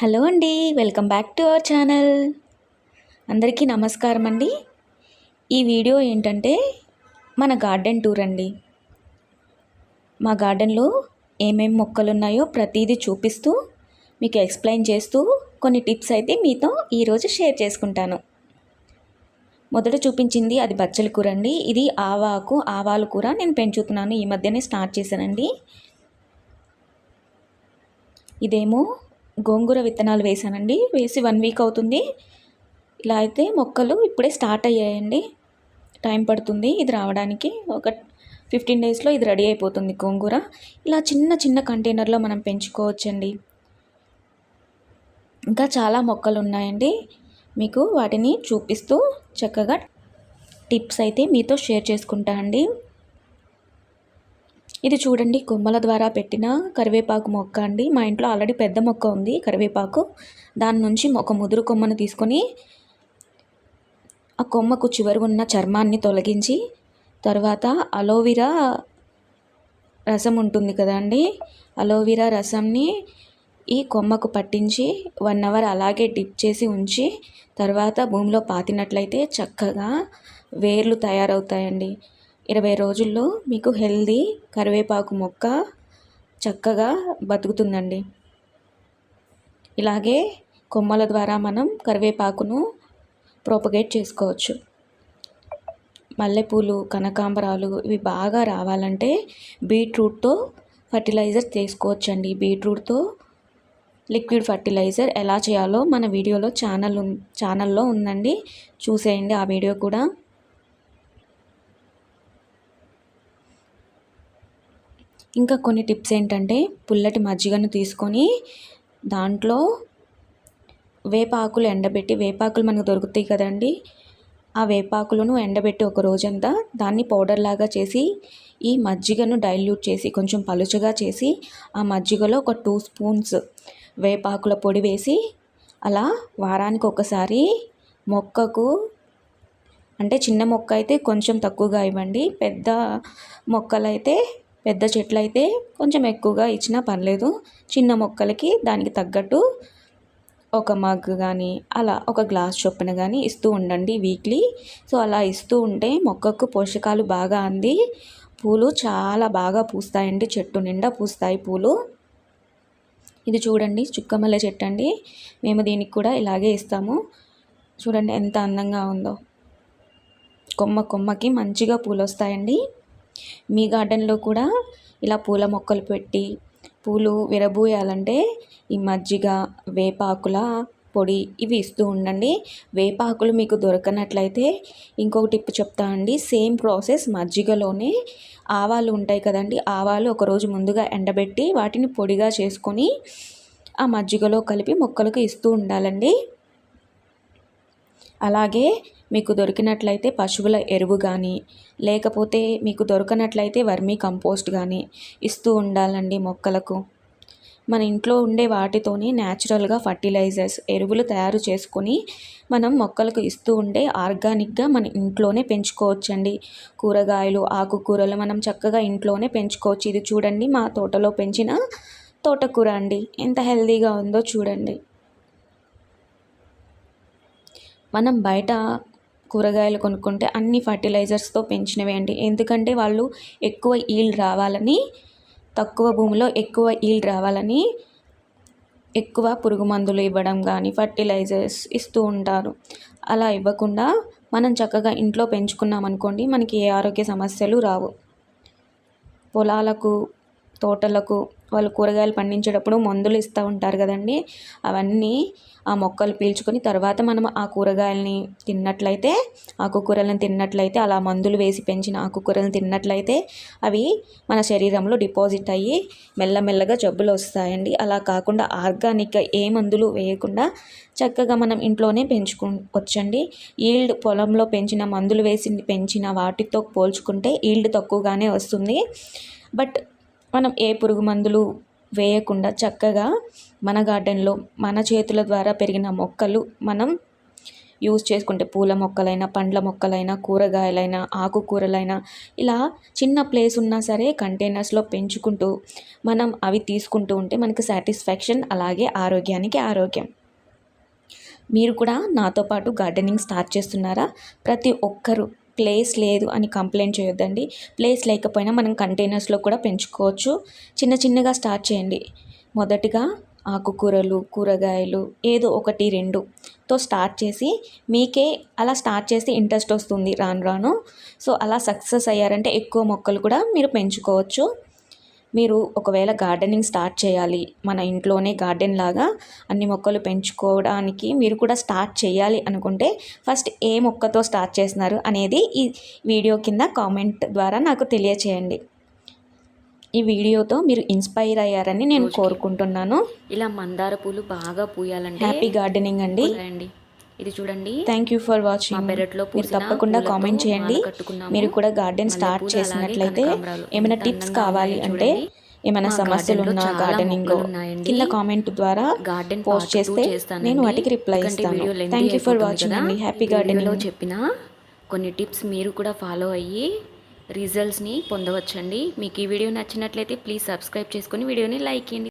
Hello అండి welcome back to our channel. అందరికీ నమస్కారం అండి. ఈ వీడియో ఏంటంటే మన గార్డెన్ టూర్ అండి. మా గార్డెన్లో ఏమేమి మొక్కలు ఉన్నాయో ప్రతిదీ చూపిస్తూ మీకు ఎక్స్ప్లెయిన్ చేస్తూ కొన్ని టిప్స్ అయితే మీతో ఈరోజు షేర్ చేసుకుంటాను. మొదట చూపించింది అది బచ్చల కూర అండి. ఇది ఆవాకు ఆవాల కూర నేను పెంచుతున్నాను. ఈ మధ్యనే స్టార్ట్ చేశానండి. ఇదేమో గోంగూర విత్తనాలు వేసానండి వేసి వన్ వీక్ అవుతుంది. ఇలా అయితే మొక్కలు ఇప్పుడే స్టార్ట్ అయ్యాయండి. టైం పడుతుంది ఇది రావడానికి. ఒక ఫిఫ్టీన్ డేస్లో ఇది రెడీ అయిపోతుంది గోంగూర. ఇలా చిన్న చిన్న కంటైనర్లో మనం పెంచుకోవచ్చండి. ఇంకా చాలా మొక్కలు ఉన్నాయండి. మీకు వాటిని చూపిస్తూ చక్కగా టిప్స్ అయితే మీతో షేర్ చేసుకుంటా అండి ఇది చూడండి కొమ్మల ద్వారా పెట్టిన కరివేపాకు మొక్క అండి. మా ఇంట్లో ఆల్రెడీ పెద్ద మొక్క ఉంది కరివేపాకు. దాని నుంచి ఒక ముదురు కొమ్మను తీసుకొని ఆ కొమ్మకు చివరి ఉన్న చర్మాన్ని తొలగించి తర్వాత అలోవెరా రసం ఉంటుంది కదండి అలోవెరా రసంని ఈ కొమ్మకు పట్టించి వన్ అవర్ అలాగే డిప్ చేసి ఉంచి తర్వాత భూమిలో పాతినట్లయితే చక్కగా వేర్లు తయారవుతాయండి. ఇరవై రోజుల్లో మీకు హెల్దీ కరివేపాకు మొక్క చక్కగా బతుకుతుందండి. ఇలాగే కొమ్మల ద్వారా మనం కరివేపాకును ప్రోపగేట్ చేసుకోవచ్చు. మల్లెపూలు కనకాంబరాలు ఇవి బాగా రావాలంటే బీట్రూట్తో ఫర్టిలైజర్ చేసుకోవచ్చండి. బీట్రూట్తో లిక్విడ్ ఫర్టిలైజర్ ఎలా చేయాలో మన వీడియోలో ఛానల్ ఛానల్లో ఉందండి. చూసేయండి ఆ వీడియో కూడా. ఇంకా కొన్ని టిప్స్ ఏంటంటే పుల్లటి మజ్జిగను తీసుకొని దాంట్లో వేపాకులు ఎండబెట్టి వేపాకులు మనకు దొరుకుతాయి కదండి. ఆ వేపాకులను ఎండబెట్టి ఒక రోజంతా దాన్ని పౌడర్ లాగా చేసి ఈ మజ్జిగను డైల్యూట్ చేసి కొంచెం పలుచగా చేసి ఆ మజ్జిగలో ఒక టూ స్పూన్స్ వేపాకుల పొడి వేసి అలా వారానికి ఒకసారి మొక్కకు అంటే చిన్న మొక్క అయితే కొంచెం తక్కువగా ఇవ్వండి పెద్ద మొక్కలైతే పెద్ద చెట్లు అయితే కొంచెం ఎక్కువగా ఇచ్చినా పర్లేదు. చిన్న మొక్కలకి దానికి తగ్గట్టు ఒక మగ్ కానీ అలా ఒక గ్లాస్ చొప్పున కానీ ఇస్తూ ఉండండి వీక్లీ సో అలా ఇస్తూ ఉంటే మొక్కకు పోషకాలు బాగా అంది. పూలు చాలా బాగా పూస్తాయండి. చెట్టు నిండా పూస్తాయి పూలు. ఇది చూడండి చుక్కమల్లె చెట్టు అండి. మేము దీనికి కూడా ఇలాగే ఇస్తాము. చూడండి ఎంత అందంగా ఉందో. కొమ్మ కొమ్మకి మంచిగా పూలు వస్తాయండి మీ గార్డెన్లో కూడా ఇలా పూల మొక్కలు పెట్టి పూలు విరబూయాలంటే ఈ మజ్జిగ వేపాకుల పొడి ఇవి ఇస్తూ ఉండండి. వేపాకులు మీకు దొరకనట్లయితే ఇంకొక టిప్ చెప్తా అండి. సేమ్ ప్రాసెస్ మజ్జిగలోనే ఆవాలు ఉంటాయి కదండి. ఆవాలు ఒకరోజు ముందుగా ఎండబెట్టి వాటిని పొడిగా చేసుకొని ఆ మజ్జిగలో కలిపి మొక్కలకు ఇస్తూ ఉండాలండి. అలాగే మీకు దొరికినట్లయితే పశువుల ఎరువు కానీ లేకపోతే మీకు దొరకనట్లయితే వర్మీ కంపోస్ట్ కానీ ఇస్తూ ఉండాలండి మొక్కలకు. మన ఇంట్లో ఉండే వాటితోనే న్యాచురల్గా ఫర్టిలైజర్స్ ఎరువులు తయారు చేసుకొని మనం మొక్కలకు ఇస్తూ ఉండే ఆర్గానిక్గా మన ఇంట్లోనే పెంచుకోవచ్చండి. కూరగాయలు ఆకుకూరలు మనం చక్కగా ఇంట్లోనే పెంచుకోవచ్చు. ఇది చూడండి మా తోటలో పెంచిన తోటకూర అండి. ఎంత హెల్తీగా ఉందో చూడండి. మనం బయట కూరగాయలు కొనుక్కుంటే అన్ని ఫర్టిలైజర్స్తో పెంచినవి అండి. ఎందుకంటే వాళ్ళు ఎక్కువ ఈల్డ్ రావాలని తక్కువ భూమిలో ఎక్కువ ఈల్డ్ రావాలని ఎక్కువ పురుగు మందులు ఇవ్వడం కానీ ఫర్టిలైజర్స్ ఇస్తూ ఉంటారు. అలా ఇవ్వకుండా మనం చక్కగా ఇంట్లో పెంచుకున్నాం అనుకోండి మనకి ఏ ఆరోగ్య సమస్యలు రావు. పొలాలకు తోటలకు వాళ్ళు కూరగాయలు పండించేటప్పుడు మందులు ఇస్తూ ఉంటారు కదండి. అవన్నీ ఆ మొక్కలు పీల్చుకొని తర్వాత మనం ఆ కూరగాయలని తిన్నట్లయితే ఆకుకూరలను తిన్నట్లయితే అలా మందులు వేసి పెంచిన ఆకుకూరలను తిన్నట్లయితే అవి మన శరీరంలో డిపాజిట్ అయ్యి మెల్లమెల్లగా జబ్బులు వస్తాయండి. అలా కాకుండా ఆర్గానిక్గా ఏ మందులు వేయకుండా చక్కగా మనం ఇంట్లోనే పెంచుకు వచ్చండి. ఈల్డ్ పొలంలో పెంచిన మందులు వేసి పెంచిన వాటితో పోల్చుకుంటే ఈల్డ్ తక్కువగానే వస్తుంది. బట్ మనం ఏ పురుగు మందులు వేయకుండా చక్కగా మన గార్డెన్లో మన చేతుల ద్వారా పెరిగిన మొక్కలు మనం యూజ్ చేసుకుంటే పూల మొక్కలైనా పండ్ల మొక్కలైనా కూరగాయలైనా ఆకుకూరలైనా ఇలా చిన్న ప్లేస్ ఉన్నా సరే కంటైనర్స్లో పెంచుకుంటూ మనం అవి తీసుకుంటూ ఉంటే మనకి సాటిస్ఫాక్షన్ అలాగే ఆరోగ్యానికి ఆరోగ్యం. మీరు కూడా నాతో పాటు గార్డెనింగ్ స్టార్ట్ చేస్తున్నారా? ప్రతి ఒక్కరూ ప్లేస్ లేదు అని కంప్లైంట్ చేయొద్దండి. ప్లేస్ లేకపోయినా మనం కంటైనర్స్లో కూడా పెంచుకోవచ్చు. చిన్న చిన్నగా స్టార్ట్ చేయండి. మొదటిగా ఆకుకూరలు కూరగాయలు ఏదో ఒకటి రెండుతో స్టార్ట్ చేసి మీకే అలా స్టార్ట్ చేస్తే ఇంట్రెస్ట్ వస్తుంది రాను రాను. సో అలా సక్సెస్ అయ్యారంటే ఎక్కువ మొక్కలు కూడా మీరు పెంచుకోవచ్చు. మీరు ఒకవేళ గార్డెనింగ్ స్టార్ట్ చేయాలి మన ఇంట్లోనే గార్డెన్ లాగా అన్ని మొక్కలు పెంచుకోవడానికి మీరు కూడా స్టార్ట్ చేయాలి అనుకుంటే ఫస్ట్ ఏ మొక్కతో స్టార్ట్ చేస్తున్నారు అనేది ఈ వీడియో కింద కామెంట్ ద్వారా నాకు తెలియచేయండి. ఈ వీడియోతో మీరు ఇన్స్పైర్ అయ్యారని నేను కోరుకుంటున్నాను. ఇలా మందార పూలు బాగా పూయాలంటే హ్యాపీ గార్డెనింగ్ అండి. అండి ఇది చూడండి. థ్యాంక్ యూ ఫర్ వాచింగ్ పెరట్లో మీరు తప్పకుండా కామెంట్ చేయండి. మీరు కూడా గార్డెన్ స్టార్ట్ చేసినట్లయితే ఏమైనా టిప్స్ కావాలి అంటే. ఏమైనా సమస్యలు ఉన్నా గార్డెనింగ్. కింద కామెంట్ ద్వారా గార్డెన్ పోస్ట్ చేస్తే నేను వాటికి రిప్లై ఇస్తాను. థ్యాంక్ యూ ఫర్ వాచింగ్ అండి. హ్యాపీ గార్డెనింగ్ చెప్పిన కొన్ని టిప్స్ మీరు కూడా ఫాలో అయ్యి రిజల్ట్స్ని పొందవచ్చండి. మీకు ఈ వీడియో నచ్చినట్లయితే ప్లీజ్ సబ్స్క్రైబ్ చేసుకొని వీడియోని లైక్ చేయండి.